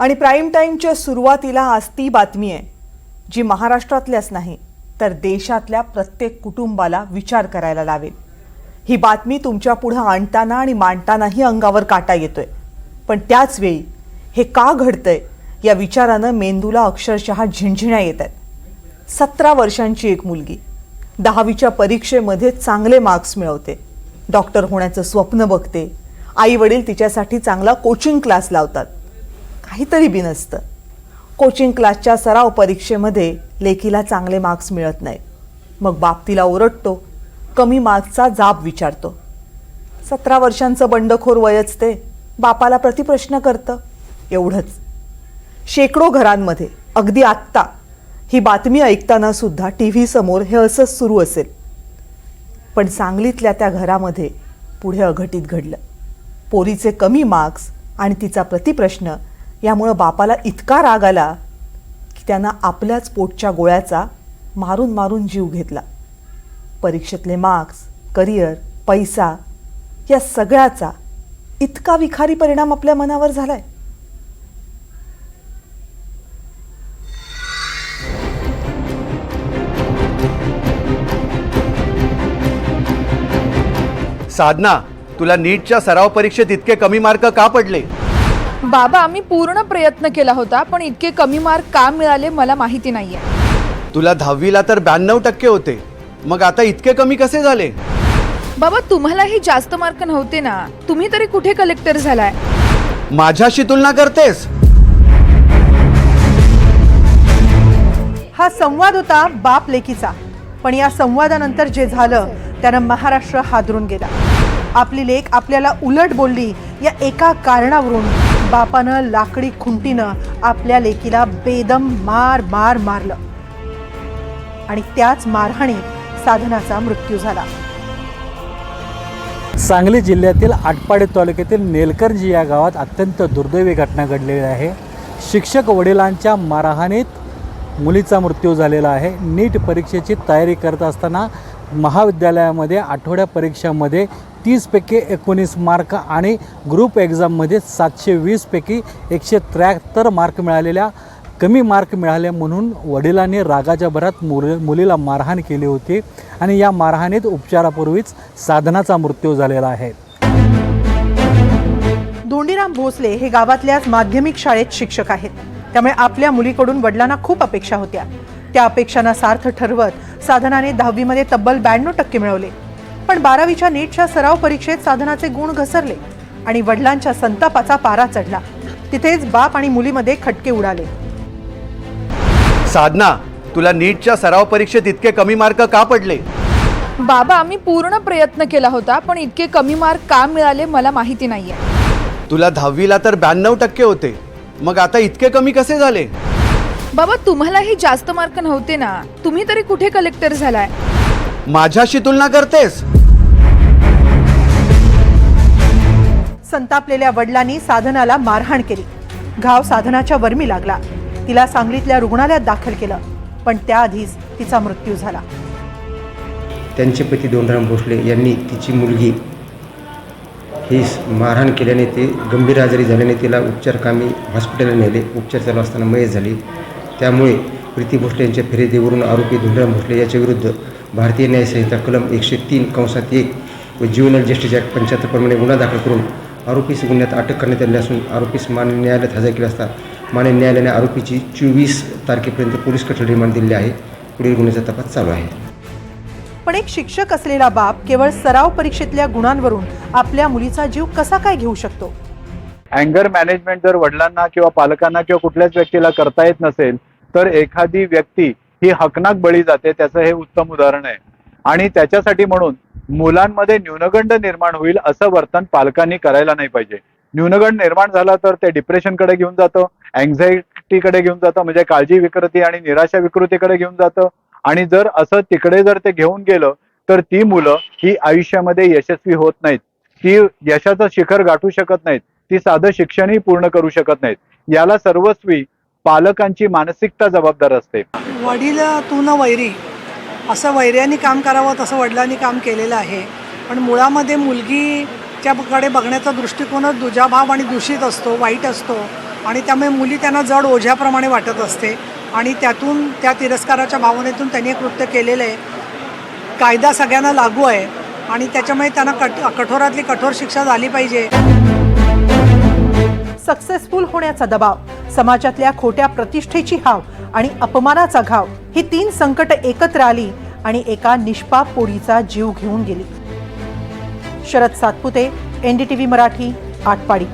आणि प्राईम टाईमच्या सुरुवातीला आज ती बातमी आहे जी महाराष्ट्रातल्याच नाही तर देशातल्या प्रत्येक कुटुंबाला विचार करायला लावेल. ही बातमी तुमच्या पुढं आणताना आणि मांडतानाही अंगावर काटा येतोय. पण त्याच वेळी हे का घडतंय या विचारानं मेंदूला अक्षरशः झिणझिण्या येत आहेत सतरा वर्षांची एक मुलगी दहावीच्या परीक्षेमध्ये चांगले मार्क्स मिळवते. डॉक्टर होण्याचं स्वप्न बघते. आई वडील तिच्यासाठी चांगला कोचिंग क्लास लावतात. काहीतरी बिनसतं कोचिंग क्लासच्या सराव परीक्षेमध्ये लेकीला चांगले मार्क्स मिळत नाहीत. मग बाप तिला ओरडतो कमी मार्क्सचा जाब विचारतो. सतरा वर्षांचं बंडखोर वयच ते बापाला प्रतिप्रश्न करतं. एवढंच. शेकडो घरांमध्ये अगदी आत्ता ही बातमी ऐकताना सुद्धा टी व्ही समोर हे असंच सुरू असेल. पण सांगलीतल्या त्या घरामध्ये पुढे अघटित घडलं. पोरीचे कमी मार्क्स आणि तिचा प्रतिप्रश्न यामुळं बापाला इतका राग आला की त्यानं आपल्याच पोटच्या गोळ्याचा मारून मारून जीव घेतला. परीक्षेतले मार्क्स करिअर पैसा या सगळ्याचा इतका विखारी परिणाम आपल्या मनावर झालाय. साधना तुला नीटच्या सराव परीक्षेत इतके कमी मार्क का पडले? बाबा मी पूर्ण प्रयत्न केला होता पण इतके कमी मार्क का मिळाले मला माहिती नाहीये. तुला दहावीला तर ब्याण्णव टक्के होते. मग आता इतके कमी कसे झाले? बाबा तुम्हालाही जास्त मार्क नव्हते ना? तुम्ही तरी कुठे कलेक्टर झालाय? माझ्याशी तुलना करतेस? हा संवाद होता बाप लेकीचा. पण या संवादानंतर जे झालं त्यानं महाराष्ट्र हादरून गेला. आपली लेक आपल्याला उलट बोलली या एका कारणावरून. बापानं लाकडी खुंटीनं आपल्या लेकीला बेदम मार मार मारलं. आणि त्याच मारहाणीत साधनाचा मृत्यू झाला. सांगली जिल्ह्यातील आटपाडी तालुक्यातील नेलकरजी या गावात अत्यंत दुर्दैवी घटना घडलेली आहे. शिक्षक वडिलांच्या मारहाणीत मुलीचा मृत्यू झालेला आहे. नीट परीक्षेची तयारी करत असताना महाविद्यालयामध्ये आठवड्या परीक्षामध्ये तीसपैकी एकोणीस मार्क आणि ग्रुप एक्झाममध्ये सातशे वीसपैकी एकशे त्र्याहत्तर मार्क मिळालेल्या कमी मार्क मिळाले म्हणून वडिलांनी रागाच्या भरात मुल मुलीला मारहाण केली होती आणि या मारहाणीत उपचारापूर्वीच साधनाचा मृत्यू झालेला आहे. धोंडीराम भोसले हे गावातल्याच माध्यमिक शाळेत शिक्षक आहेत. त्यामुळे आपल्या मुलीकडून वडिलांना खूप अपेक्षा होत्या. त्या अपेक्षांना सार्थ ठरवत साधनाने दहावीमध्ये तब्बल ब्याण्णव टक्के मिळवले. पण बारावीच्या नीटच्या सराव परीक्षेत साधनाचे गुण घसरले आणि वडिलांच्या संतापाचा पारा चढला. तिथेच बाप आणि मुलीमध्ये खटके उडाले. साधना तुला नीटच्या सराव परीक्षेत इतके कमी मार्क का पडले? बाबा मी पूर्ण प्रयत्न केला होता पण इतके कमी मार्क का मिळाले मला माहिती नाहीये. तुला दहावीला तर ब्याण्णव टक्के होते. मग आता इतके कमी कसे झाले? बाबा तुम्हालाही जास्त मार्क नव्हते ना? तुम्ही तरी कुठे कलेक्टर झालाय? माझ्याशी तुलना करतेस? संतापलेल्या वडिलांनी साधनाला मारहाण केली. घाव साधनाच्या वर्मी लागला. तिला सांगलीतल्या रुग्णालयात दाखल केलं पण त्याआधीच तिचा मृत्यू झाला. त्यांचे पती दोनराम भोसले यांनी तिची मुलगी ही मारहाण केल्याने ते गंभीर आजारी झाल्याने तिला उपचारकामी हॉस्पिटलला नेले. उपचार चालू असताना मयत झाली. त्यामुळे प्रीती भोसले यांच्या फिर्यादीवरून आरोपी धुंडराम भोसले याच्याविरुद्ध भारतीय न्यायसंहिता कलम एकशे तीन कंसात एक व ज्युएनएल जस्टिस ॲक्ट पंच्याहत्तर प्रमाणे गुन्हा दाखल करून आरोपीस गुन्ह्यात अटक करण्यात आली असून आरोपीस मान्य न्यायालयात हजर केला असता मान्य न्यायालयाने आरोपीची चोवीस तारखेपर्यंत पोलीस कठोर रिमांड दिले आहे. पुढील गुन्ह्याचा तपास चालू आहे. पण एक शिक्षक असलेला बाप केवळ सराव परीक्षेतल्या गुणांवरून आपल्या मुलीचा जीव कसा काय घेऊ शकतो? अँगर मॅनेजमेंट जर वडिलांना किंवा पालकांना किंवा कुठल्याच व्यक्तीला करता येत नसेल तर एखादी व्यक्ती ही हकनाक बळी जाते त्याचं हे उत्तम उदाहरण आहे. आणि त्याच्यासाठी म्हणून मुलांमध्ये न्यूनगंड निर्माण होईल असं वर्तन पालकांनी करायला नाही पाहिजे. न्यूनगंड निर्माण झाला तर ते डिप्रेशनकडे घेऊन जातं अँझायटीकडे घेऊन जातं म्हणजे काळजी विकृती आणि निराशा विकृतीकडे घेऊन जातं. आणि जर असं तिकडे जर ते घेऊन गेलं तर ती मुलं ही आयुष्यामध्ये यशस्वी होत नाहीत. ती यशाचं शिखर गाठू शकत नाहीत. ती साधं शिक्षणही पूर्ण करू शकत नाहीत. याला सर्वस्वी पालकांची मानसिकता जबाबदार असते. वडील तू न वैरी असं वैर्याने काम करावं तसं वडिलांनी काम केलेलं आहे. पण मुळामध्ये मुलगीच्याकडे बघण्याचा दृष्टिकोनच दुजाभाव आणि दूषित असतो वाईट असतो. आणि त्यामुळे मुली त्यांना जड ओझ्याप्रमाणे वाटत असते. आणि त्यातून त्या तिरस्काराच्या भावनेतून त्यांनी कृत्य केलेलं आहे. कायदा सगळ्यांना लागू आहे. आणि त्याच्यामुळे त्यांना कट कठोरातली कठोर शिक्षा झाली पाहिजे. सक्सेसफुल होण्याचा दबाव. समाजातल्या खोट्या प्रतिष्ठेची हाव आणि अपमानाचा घाव ही तीन संकट एकत्र आली आणि एका निष्पाप पोळीचा जीव घेऊन गेली. शरद सातपुते एनडीटीव्ही मराठी आटपाडी.